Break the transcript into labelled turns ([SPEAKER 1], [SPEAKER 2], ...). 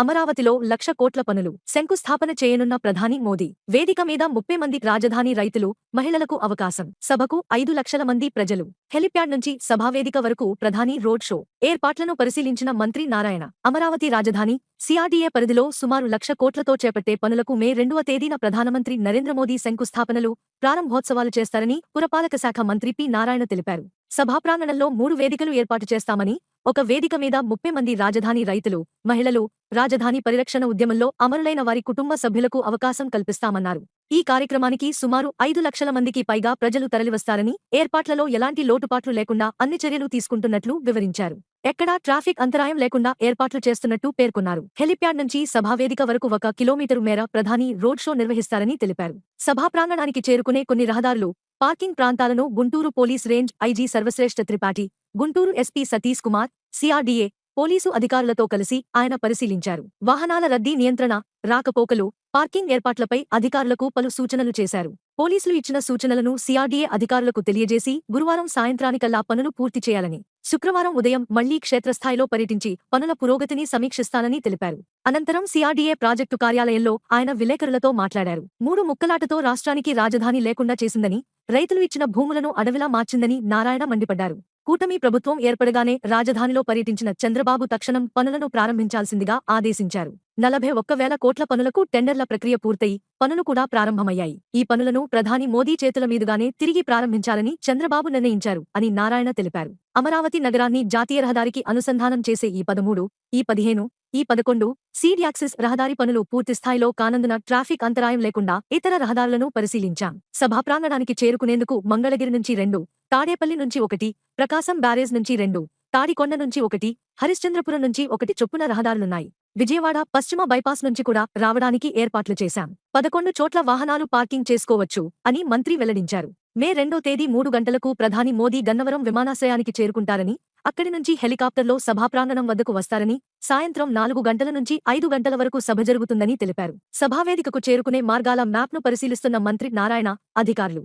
[SPEAKER 1] అమరావతిలో లక్ష కోట్ల పనులు శంకుస్థాపన చేయనున్న ప్రధాని మోదీ. వేదిక మీద ముప్పై మంది రాజధాని రైతులు మహిళలకు అవకాశం. సభకు ఐదు లక్షల మంది ప్రజలు. హెలిప్యాడ్ నుంచి సభావేదిక వరకు ప్రధాని రోడ్ షో ఏర్పాట్లను పరిశీలించిన మంత్రి నారాయణ. అమరావతి రాజధాని సిఆర్డీఏ పరిధిలో సుమారు లక్ష కోట్లతో చేపట్టే పనులకు మే రెండవ తేదీన ప్రధానమంత్రి నరేంద్ర మోదీ శంకుస్థాపనలు ప్రారంభోత్సవాలు చేస్తారని పురపాలక శాఖ మంత్రి పి నారాయణ తెలిపారు. సభా ప్రాంగణంలో మూడు వేదికలు ఏర్పాటు చేస్తామని ఒక వేదిక మీద ముప్పై మంది రాజధాని రైతులు మహిళలు రాజధాని పరిరక్షణ ఉద్యమంలో అమరులైన వారి కుటుంబ సభ్యులకు అవకాశం కల్పిస్తామన్నారు. ఈ కార్యక్రమానికి సుమారు ఐదు లక్షల మందికి పైగా ప్రజలు తరలివస్తారని ఏర్పాట్లలో ఎలాంటి లోటుపాట్లు లేకుండా అన్ని చర్యలు తీసుకుంటున్నట్లు వివరించారు. ఎక్కడా ట్రాఫిక్ అంతరాయం లేకుండా ఏర్పాట్లు చేస్తున్నట్టు పేర్కొన్నారు. హెలిప్యాడ్ నుంచి సభావేదిక వరకు ఒక కిలోమీటరు మేర ప్రధాని రోడ్ షో నిర్వహిస్తారని తెలిపారు. సభా ప్రాంగణానికి చేరుకునే కొన్ని రహదారులు పార్కింగ్ ప్రాంతాలను Guntur police range IG Sarvashreshtha Tripathi Guntur SP Satish Kumar CRDA police అధికారులతో కలిసి ఆయన పరిశీలించారు. వాహనాల రద్దీ నియంత్రణ రాకపోకలు పార్కింగ్ ఏర్పాట్లపై అధికారులకు పలు సూచనలు చేశారు. పోలీసులు ఇచ్చిన సూచనలను సిఆర్డీఏ అధికారులకు తెలియజేసి గురువారం సాయంత్రానికల్లా పనులు పూర్తి చేయాలని శుక్రవారం ఉదయం మళ్ళీ క్షేత్రస్థాయిలో పర్యటించి పనుల పురోగతిని సమీక్షిస్తానని తెలిపారు. అనంతరం సిఆర్డీఏ ప్రాజెక్టు కార్యాలయంలో ఆయన విలేకరులతో మాట్లాడారు. మూడు ముక్కలాటతో రాష్ట్రానికి రాజధాని లేకుండా చేసిందని రైతులు ఇచ్చిన భూములను అడవిలా మార్చిందని నారాయణ మండిపడ్డారు. కూటమి ప్రభుత్వం ఏర్పడగానే రాజధానిలో పర్యటించిన చంద్రబాబు తక్షణం పనులను ప్రారంభించాల్సిందిగా ఆదేశించారు. నలభై ఒక్క వేల కోట్ల పనులకు టెండర్ల ప్రక్రియ పూర్తయి పనులు కూడా ప్రారంభమయ్యాయి. ఈ పనులను ప్రధాని మోదీ చేతుల మీదుగానే తిరిగి ప్రారంభించాలని చంద్రబాబు నిర్ణయించారు అని నారాయణ తెలిపారు. అమరావతి నగరాన్ని జాతీయ రహదారికి అనుసంధానం చేసే ఈ పదమూడు ఈ పదిహేను ఈ పదకొండు సీడ్ యాక్సిస్ రహదారి పనులు పూర్తిస్థాయిలో కానందున ట్రాఫిక్ అంతరాయం లేకుండా ఇతర రహదారులను పరిశీలించాం. సభా ప్రాంగణానికి చేరుకునేందుకు మంగళగిరి నుంచి రెండు తాడేపల్లి నుంచి ఒకటి ప్రకాశం బ్యారేజ్ నుంచి రెండు తాడికొండ నుంచి ఒకటి హరిశ్చంద్రపురం నుంచి ఒకటి చొప్పున రహదారులున్నాయి. విజయవాడ పశ్చిమ బైపాస్ నుంచి కూడా రావడానికి ఏర్పాట్లు చేశాం. పదకొండు చోట్ల వాహనాలు పార్కింగ్ చేసుకోవచ్చు అని మంత్రి వెల్లడించారు. మే రెండో తేదీ మూడు గంటలకు ప్రధాని మోదీ గన్నవరం విమానాశ్రయానికి చేరుకుంటారని అక్కడి నుంచి హెలికాప్టర్లో సభాప్రాంగణం వద్దకు వస్తారని సాయంత్రం నాలుగు గంటల నుంచి ఐదు గంటల వరకు సభ జరుగుతుందని తెలిపారు. సభావేదికకు చేరుకునే మార్గాల మ్యాప్ను పరిశీలిస్తున్న మంత్రి నారాయణ అధికారులు